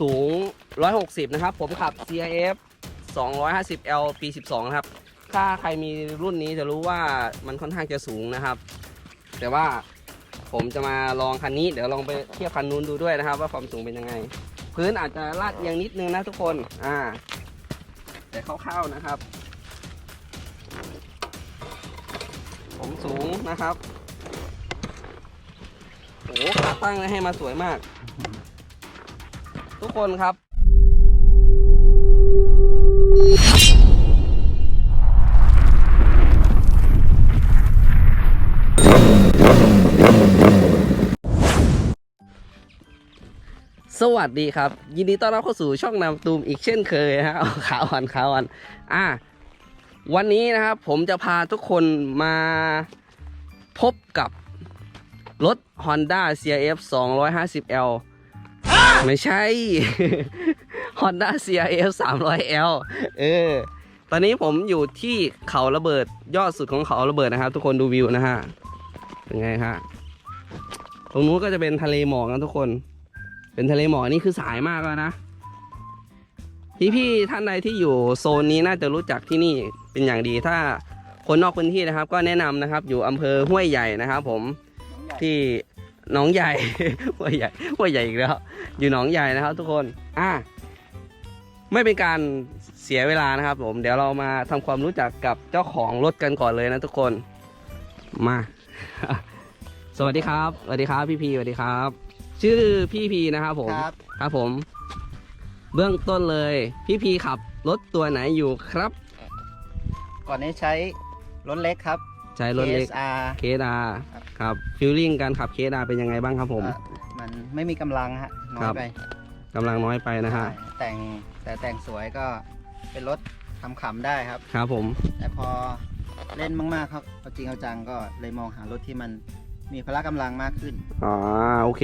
สูง 160 นะครับ ผมขับ CIF 250L ปี 12 นะครับ ถ้าใครมีรุ่นนี้จะรู้ว่ามันค่อนข้างจะสูงนะครับ แต่ว่าผมจะมาลองคันนี้ เดี๋ยวลองไปเทียบคันนู้นดูด้วยนะครับ ว่าความสูงเป็นยังไง พื้นอาจจะลาดเอียงนิดนึงนะทุกคน อ่า แต่คร่าวๆนะครับ ผมสูงนะครับโอ้โหขาตั้งให้มาสวยมาก ทุกคนครับ สวัสดีครับ ยินดีต้อนรับเข้าสู่ช่องนำตูมอีกเช่นเคยนะฮะเอาขาอ่อนขาอ่อนอะวันนี้นะครับผมจะพาทุกคนมาพบกับรถ Honda CRF 250L ไม่ใช่ Honda CRF 300L เออ ตอนนี้ผมอยู่ที่เขาระเบิดยอดสุดของเขาระเบิดนะครับ ทุกคนดูวิวนะฮะ เป็นไงฮะ ตรงนู้นก็จะเป็นทะเลหมอกนะทุกคน เป็นทะเลหมอกนี่คือสายมากแล้วนะ พี่ๆท่านใดที่อยู่โซนนี้น่าจะรู้จักที่นี่เป็นอย่างดี ถ้าคนนอกพื้นที่นะครับ ก็แนะนำนะครับ อยู่อำเภอห้วยใหญ่นะครับ ผมที่ หนองใหญ่ห้วยใหญ่ห้วยใหญ่อีกแล้ว อยู่หนองใหญ่นะครับ ทุกคน อะไม่เป็นการเสียเวลานะครับ ผม เดี๋ยวเรามาทำความรู้จักกับเจ้าของรถกันก่อนเลยนะทุกคน มา สวัสดีครับ สวัสดีครับ พี่พีสวัสดีครับ ชื่อพี่พีนะครับผมครับครับผม เบื้องต้นเลย พี่พีขับรถตัวไหนอยู่ครับ ก่อนนี้ใช้รถเล็กครับ ใช้รถเล็ก KSR เคดาครับครับฟิลลิ่งการขับเคดาเป็นยังไงบ้างครับผมเอ่อมันไม่มีกำลังฮะน้อครัยบ ไปกำลังน้อยไปนะฮะใช่แต่งแต่แต่งสวยก็เป็นรถทำขำได้ครับ ครับผม แต่พอเล่นมากๆครับเอาจริงเอาจังก็เลยมองหารถที่มันมีพละกำลังมากขึ้นอ่าโอเค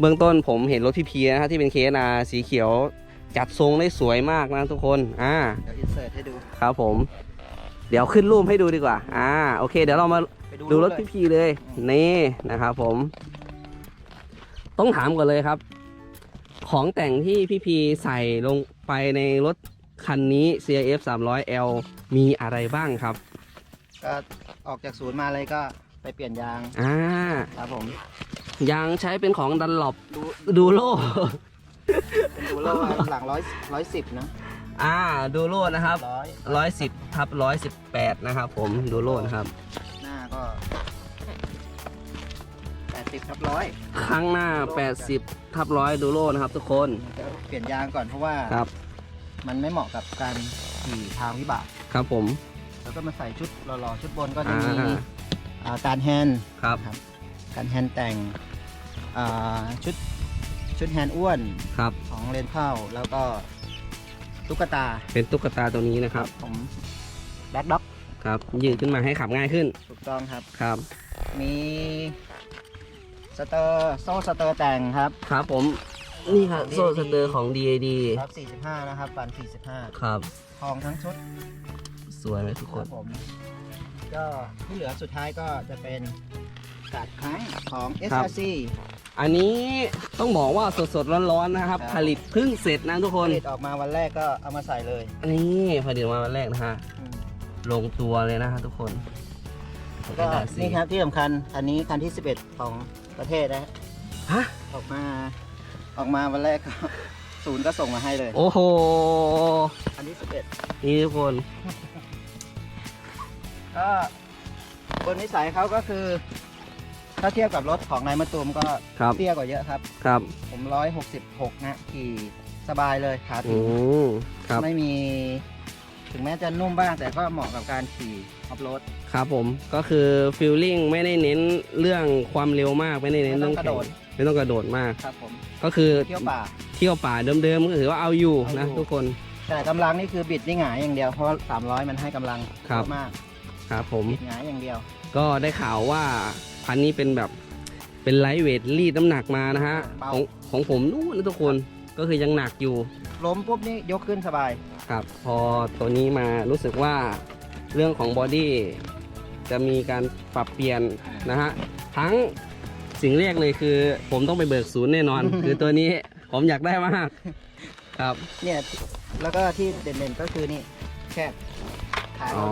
เบื้องต้นผมเห็นรถพี่พีนะฮะที่เป็นเคดาสีเขียว จัดทรงได้สวยมากนะทุกคน อ่า เดี๋ยวอินเสิร์ตให้ดู ครับผม เดี๋ยวขึ้นรูปให้ดูดีกว่า อ่า โอเค เดี๋ยวเรามาไปดูรถเลยพี่พีเลย นี่นะครับผม ต้องถามก่อนเลยครับ ของแต่งที่พี่พีใส่ลงไปในรถคันนี้ CRF 300L มีอะไรบ้างครับ ก็ออกจากศูนย์มาเลยก็ไปเปลี่ยนยาง อ่า ครับผม ยางใช้เป็นของดันหลบดูโลเป็นดูโลหลังร้อยร้อยสิบนะ อ่าดูโลนะครับร้อย110ทับ118นะครับ ผมดูโลนะครับ หน้าก็แปดสิบครับร้อยข้างหน้า 80ทับ100ดูโลนะครับ ทุกคนจะเปลี่ยนยางก่อนเพราะว่าครับมันไม่เหมาะกับการขี่ทางวิบาก ครับผม แล้วก็มาใส่ชุดหล่อๆชุดบนก็จะอ่ามีอ่าการแฮนด์ครับ การแฮนด์แต่งอ่าชุดชุดแฮนด์อ้วนครับของเลนเข้าแล้วก็ ตุ๊กตาเป็นตุ๊กตาตัวนี้นะครับผมแบ็คด็อกครับยืดขึ้นมาให้ขับง่ายขึ้นถูกต้องครับครับ มีสเตอร์โซ่สเตอร์แต่งครับครับผมนี่ครับโซ่สเตอร์ของ DAD ครับ45 นะครับปัน45 ครับทองทั้งชุด สวยไหมทุกคครันบผมก็ที่เหลือสุดท้ายก็จะเป็นกาดครั้งของ SRC อันนี้ต้องบอกว่าสดๆร้อนๆนะครับครับผลิตเพิ่งเสร็จนะทุกคผนลิตออกมาวันแรกก็เอามาใส่เลยนี่ผลิตมาวันแรกนะฮะอืมลงตัวเลยนะฮะทุกคนก็ได้สินี่ครับที่สำคัญ อันนี้คันที่ 11 ของประเทศนะฮะออกมาออกมาวันแรกก็ศูนย์ก็ส่งมาให้เลย โอ้โห อันที่นี่ทุกคน11ก็บนนิสัยเขาก็คือ ถ้าเทียบกับรถของนายมะตูมก็ครับ เตี้ยกว่าเยอะครับ ครับผม166นะขี่สบายเลยขาอืถึงมครับไม่มี ถึงแม้จะนุ่มบ้างแต่ก็เหมาะกับการขี่ออฟโรดครับผมก็คือฟิลลิ่งไม่ได้เน้นเรื่องความเร็วมากไม่ได้เน้นไม่ต้เรื่อองงกระโดดแข่งไม่ต้องกระโดดมาก ครับผมก็คือเที่ยวป่า เที่ยวป่าเดิมๆก็ถือว่าเอาอยู่นะ เอาอยู่ ทุกคน แต่กำลังนี่คือบิดนี่หงายอย่างเดียวเพราะว่า300 มันให้กำลังครับ เยอะมากครับผม บิดหงายอย่างเดียว ก็ได้ข่าวว่า พันนี้เป็นแบบเป็นไลท์เวทรีดน้ำหนักมานะฮะเบา ของของผมนู่นนะทุกคนก็คือยังหนักอยู่ล้มปุ๊บนี่ยกขึ้นสบาย ครับ พอตัวนี้มารู้สึกว่าเรื่องของบอดี้จะมีการปรับเปลี่ยนนะฮะทั้งสิ่งแรกเลยคือ ผมต้องไปเบิกศูนย์แน่นอน คือตัวนี้ผมอยากได้มากครับ เนี่ย แล้วก็ที่เด่นๆก็คือนี่แค่ขาอ๋อ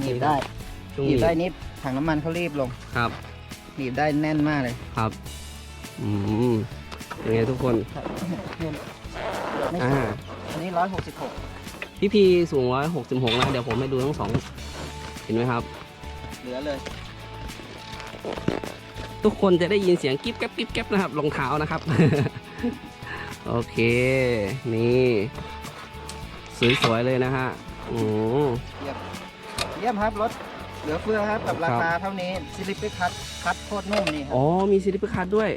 หนีบได้ ช่วงหนีนี้บได้นี่ถังน้ำมันเขารีบลงครับหนีบได้แน่นมากเลยครับอืมยังไงทุกคนครับเนี่ยไม่อ่า อันนี้ร้อยหกสิบหกพี่พีสูงร้อยหกสิบหกนะ เดี๋ยวผมให้ดูทั้งสองเห็นไหมครับ เหลือเลย ทุกคนจะได้ยินเสียงกิ๊บแก๊บกิ๊บแก๊บนะครับรองเท้านะครับ โอเค นี่สวยๆเลยนะฮะอืมเยี่ยมเยี่ยมครับรถ เหลือเฟือครับกับราคาเท่านี้ซิลิปคัตคัตโคตรนุ่มนี่ครัอ๋บอมีซิลิปคัทด้วย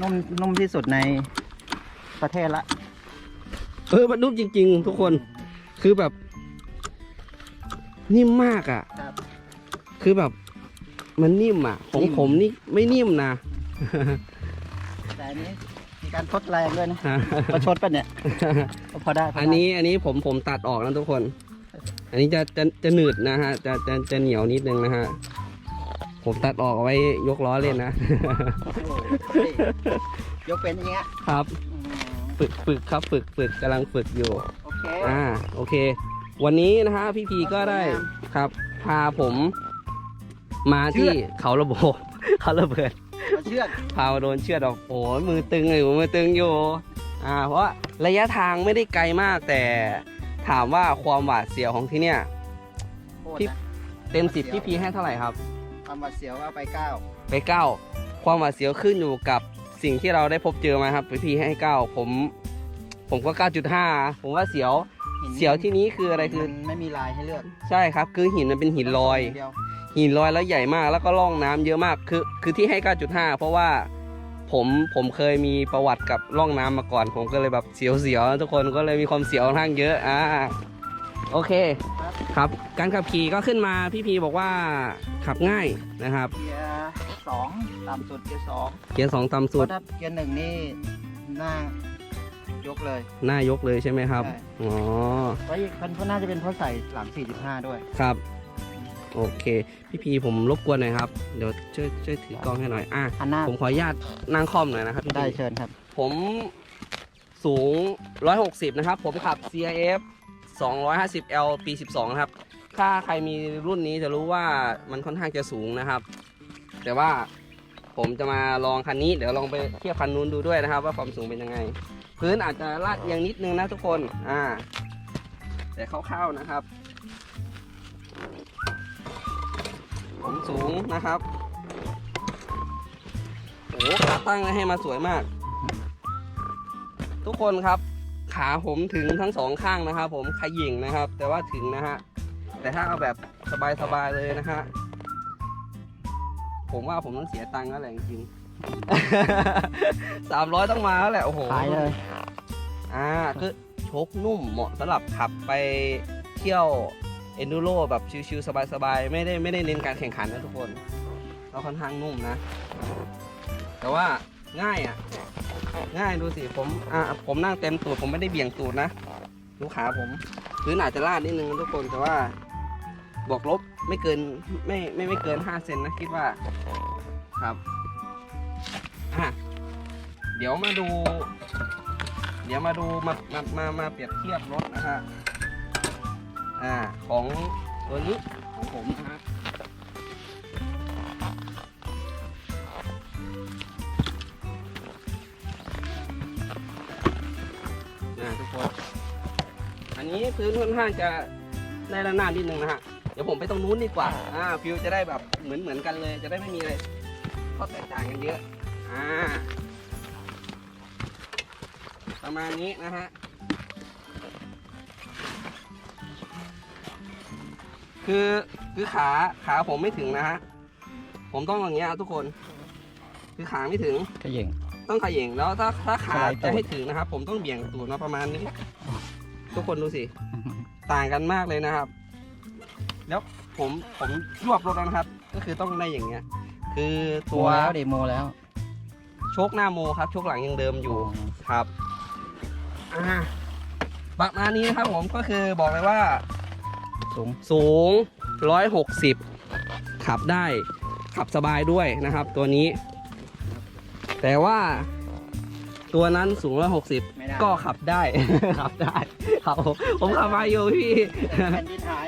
นุ่มนุ่มที่สุดในประเทศละ เออ มันนุ่มจริง ๆ ทุกคน คือแบบ นิ่มมากอะ ครับ คือแบบ มันนิ่มอะ ของนิ่ม ผมนี่ไม่นิ่มนะ แต่อันนี้มีการทดแรงด้วยนะประชดปะเนี่ย พอได้พได้อันนี้อันนี้ผมผมตัดออกนะทุกคน อันนี้จะจะจะหนืดนะฮะจะจะจะเหนียวนิดนึงนะฮะผมตัดออกเอาไว้ยกล้อเล่นนะโอ้โหยกเป็นอย่างเงี้ยครับอืมฝึกฝึกครับฝึกฝึกกำลังฝึกอยู่ โอเค อ่าโอเค วันนี้นะฮะพี่พีก็ได้ครับ พาผม มาที่เขาระโบเขาระเบิดมาเชือกพามาโดนเชือดออกโอ้ยมือตึงอยู่มือตึงอยู่อ่า เพราะว่าระยะทางไม่ได้ไกลมากแต่ ถามว่าความหวาดเสียวของที่เนี่ยโคตรพี่นะเต็มสิบพี่พีให้เท่าไหร่ครับ ความหวัดเสียวเอาไปเก้าไปเก้าความหวาดเสียวขึ้นอยู่กับสิ่งที่เราได้พบเจอมาครับพี่พีให้เก้าผม ผมก็เก้าจุดห้าผมว่าเสียวหินเสียวที่นี้คืออะไรคือมันไม่มีลายให้เลือกใช่ครับ คือหินมันเป็นหินลอย เดียวหินลอยแล้วใหญ่มากแล้วก็ล่องน้ำเยอะมากคือคือที่ให้ 9.5 เพราะว่า ผมผมเคยมีประวัติกับล่องน้ำมาก่อน ผมก็เลยแบบเสียวๆทุกคนก็เลยมีความเสียวค่อนข้างเยอะอ่าโอเคครับครับ การขับขี่ก็ขึ้นมาพี่พีบอกว่าขับง่ายนะครับเกียร์สองต่ำสุดเกียร์สองเกียร์สองต่ำเพสุดราะถ้าเกียร์หนึ่งนี่หน้ายกเลยหน้ายกเลยใช่ไหมครับใช่อ๋อเพราะมันเพราะน่าจะเป็นเพราะใส่หลัง 45 ด้วยครับ โอเค พี่พีผมรบกวนหน่อยครับ เดี๋ยวช่วยช่วยถือกล้องให้หน่อย อะ อันหน้าผมขออนุญาตนั่งคล่อมหน่อยนะครับพี่ได้พีเชิญครับ ผมสูง 160 นะครับ ผมขับ CIF 250L ปี 12 นะครับ ถ้าใครมีรุ่นนี้จะรู้ว่ามันค่อนข้างจะสูงนะครับ แต่ว่าผมจะมาลองคันนี้ เดี๋ยวลองไปเทียบคันนู้นดูด้วยนะครับ ว่าความสูงเป็นยังไง พื้นอาจจะลาดเอียงนิดนึงนะทุกคน อ่า แต่คร่าวๆนะครับ ผมสูงนะครับโอ้โหขาตั้งให้มาสวยมาก ทุกคนครับ ขาผมถึงทั้งสองข้างนะครับผมขย่งนะครับ แต่ว่าถึงนะฮะแต่ถ้าเอาแบบสบายๆเลยนะฮะผมว่าผมต้องเสียตังค์แล้วแหละจริงๆสามร้อยต้องมาแล้วแหละโอ้โหขายเลยอ่าคือโชคนุ่มเหมาะสำหรับขับไปเที่ยว เอนดูโรแบบชิลๆสบายๆ ไม่ได้ไม่ได้เน้นการแข่งขันนะทุกคนก็ค่อนข้างนุ่มนะ แต่ว่าง่ายอะ ง่ายดูสิผมอ่าผมนั่งเต็มตูดผมไม่ได้เบี่ยงตูดนะดูขาผมพื้นอาจจะลาดนิดนึงทุกคนแต่ว่าบวกลบไม่เกินไม่ไม่ไม่เกิน5เซนนะคิดว่าครับอะเดี๋ยวมาดู เดี๋ยวมาดูมามามามาเปรียบเทียบรถนะฮะ อ่าของตัวนี้ของผมนะฮะนะทุกคนอันนี้พื้นค่อนข้างจะได้ระนาดนิดนึงนะฮะเดี๋ยวผมไปตรงนู้นดีกว่าอ่าฟิวจะได้แบบเหมือนเหมือนกันเลย จะได้ไม่มีอะไรข้อแตกต่างกันเยอะอ่าประมาณนี้นะฮะ คือคือขาขาผมไม่ถึงนะฮะผมต้องอย่างเงี้ยทุกคน คือขาไม่ถึงขย่ง ต้องเขย่งแล้วถ้าถ้าขาสไลด์ตูดจะให้ถึงนะครับ ผมต้องเบี่ยงตูดมาประมาณนี้ ทุกคนดูสิ ต่างกันมากเลยนะครับ แล้วผมผมรวบรถแล้วนะครับ ก็คือต้องได้อย่างเงี้ย คือโมตัวแล้วเดโมแล้วโชคหน้าโมครับโชคหลังยังเดิมอยู่ ครับ อ่าประมาณนี้นะครับผมก็คือบอกเลยว่า สูงสูง 160 ขับได้ขับสบายด้วยนะครับ ตัวนี้ แต่ว่าตัวนั้นสูงร้อยหกสิบไม่ได้ก็ขับได้ ขับได้ครับผมผมขับมาอยู่พี่แผ่นดินหาย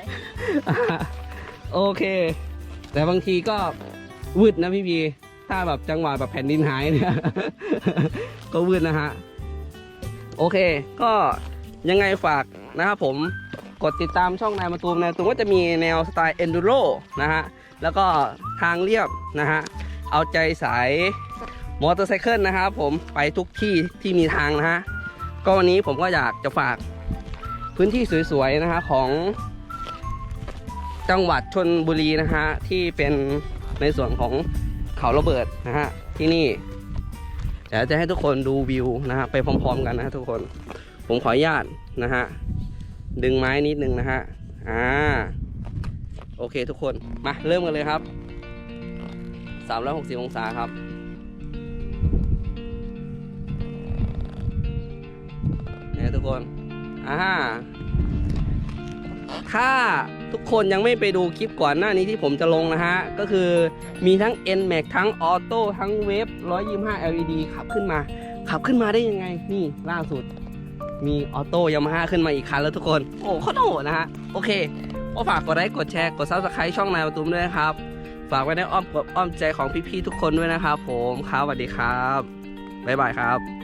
โอเค แต่บางทีก็วืดนะพี่พีถ้าแบบจังหวะแบบแผ่นดินหายเนี่ย ก็วืดนะฮะ โอเค ก็ยังไงฝากนะครับผม กดติดตามช่องนายมาตูมนายมาตูมก็จะมีแนวสไตล์ enduro นะฮะ แล้วก็ทางเรียบนะฮะ เอาใจสายมอเตอร์ไซค์นะครับผมไปทุกที่ที่มีทางนะฮะ ก็วันนี้ผมก็อยากจะฝากพื้นที่สวยๆนะฮะของจังหวัดชนบุรีนะฮะ ที่เป็นในส่วนของเขาระเบิดนะฮะ ที่นี่เดี๋ยวจะให้ทุกคนดูวิวนะฮะ ไปพร้อมๆกันนะะทุกคน ผมขออนุญาตนะฮะ ดึงไม้นิดนึงนะฮะ อ่า โอเคทุกคน มาเริ่มกันเลยครับ 360 องศาครับเนี่ยทุกคน อ่า ถ้าทุกคนยังไม่ไปดูคลิปก่อนหน้านี้ที่ผมจะลงนะฮะ ก็คือมีทั้ง n m a x ทั้งออโต้ทั้งเวฟ125 LED ขับขึ้นมา ขับขึ้นมาได้ยังไง นี่ล่าสุด มีออโต้ยามาฮ่าขึ้นมาอีกคันแล้วทุกคน โอ้โคตรโหดนะฮะ โอเคก็ฝากกดไลค์กดแชร์กดซับสไครต์ช่องนายประตูมด้วยนะครับ ฝากไว้ในอ้อมกดอ้อมใจของพี่ๆทุกคนด้วยนะครับผมครับสวัสดีครับบ๊ายบายครับ